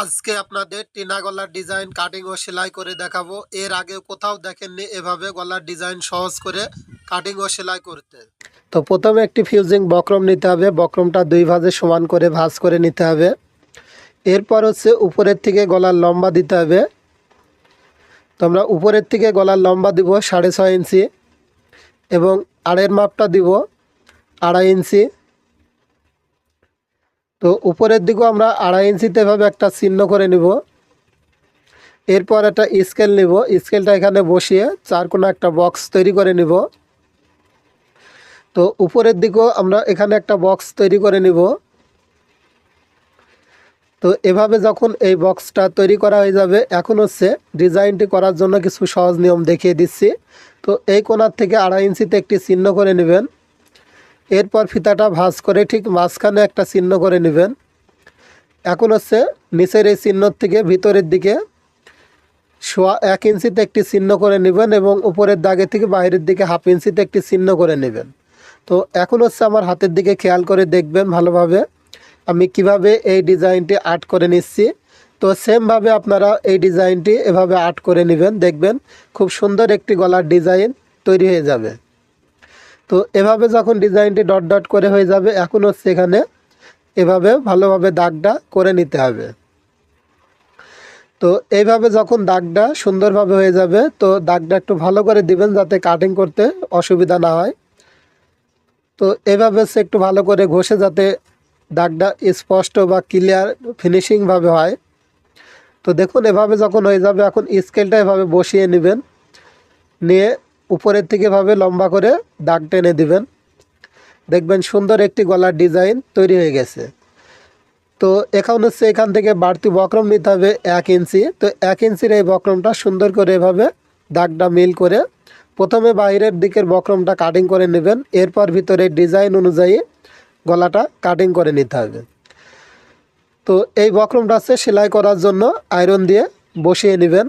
আজকে আপনাদের টিনা গলার ডিজাইন কাটিং ও সেলাই করে দেখাবো। এর আগে কোথাও দেখেননি এভাবে গলার ডিজাইন সহজ করে কাটিং ও সেলাই করতে। তো প্রথমে একটি ফিউজিং বক্রম নিতে হবে। বক্রমটা দুই ভাজে সমান করে ভাজ করে নিতে হবে। এরপর হচ্ছে উপরের থেকে গলার লম্বা দিতে হবে। তো আমরা উপরের থেকে গলার লম্বা দিব সাড়ে ছয় ইঞ্চি এবং আড়ের মাপটা দিব আড়াই ইঞ্চি। তো উপরের দিকেও আমরা আড়াই ইঞ্চিতে এভাবে একটা চিহ্ন করে নিব। এরপর একটা স্কেল নিব। স্কেলটা এখানে বসিয়ে চার কোনো একটা বক্স তৈরি করে নিব। তো উপরের দিকেও আমরা এখানে একটা বক্স তৈরি করে নিব। তো এভাবে যখন এই বক্সটা তৈরি করা হয়ে যাবে, এখন হচ্ছে ডিজাইনটি করার জন্য কিছু সহজ নিয়ম দেখিয়ে দিচ্ছি। তো এই কোণার থেকে আড়াই ইঞ্চিতে একটি চিহ্ন করে নেবেন। এরপর ফিতাটা ভাঁজ করে ঠিক মাঝখানে একটা চিহ্ন করে নেবেন। এখন হচ্ছে নিচের এই চিহ্নর থেকে ভিতরের দিকে সোয়া এক ইঞ্চিতে একটি চিহ্ন করে নেবেন এবং উপরের দাগে থেকে বাইরের দিকে হাফ ইঞ্চিতে একটি চিহ্ন করে নেবেন। তো এখন হচ্ছে আমার হাতের দিকে খেয়াল করে দেখবেন ভালোভাবে। আমি কীভাবে এই ডিজাইনটি আর্ট করে নিচ্ছি। তো সেমভাবে আপনারা এই ডিজাইনটি এভাবে আর্ট করে নেবেন, দেখবেন খুব সুন্দর একটি গলার ডিজাইন তৈরি হয়ে যাবে। তো এভাবে যখন ডিজাইনটি ডট ডট করে হয়ে যাবে, এখন হচ্ছে এখানে এভাবে ভালোভাবে দাগটা করে নিতে হবে। তো এইভাবে যখন দাগটা সুন্দরভাবে হয়ে যাবে, তো দাগটা একটু ভালো করে দিবেন যাতে কাটিং করতে অসুবিধা না হয়। তো এভাবে সে একটু ভালো করে ঘষে যাতে দাগটা স্পষ্ট বা ক্লিয়ার ফিনিশিংভাবে হয়। তো দেখুন, এভাবে যখন হয়ে যাবে, এখন স্কেলটা এভাবে বসিয়ে নেবেন। নিয়ে উপরের থেকে এভাবে লম্বা করে দাগ টেনে দিবেন। দেখবেন সুন্দর একটি গলার ডিজাইন তৈরি হয়ে গেছে। তো এখন হচ্ছে এখান থেকে বাড়তি বক্রম নিতে হবে এক ইঞ্চি। তো এক ইঞ্চির এই বক্রমটা সুন্দর করে এভাবে দাগটা মিল করে প্রথমে বাইরের দিকের বক্রমটা কাটিং করে নেবেন। এরপর ভিতরে ডিজাইন অনুযায়ী গলাটা কাটিং করে নিতে হবে। তো এই বক্রমটা হচ্ছে সেলাই করার জন্য আয়রন দিয়ে বসিয়ে নেবেন।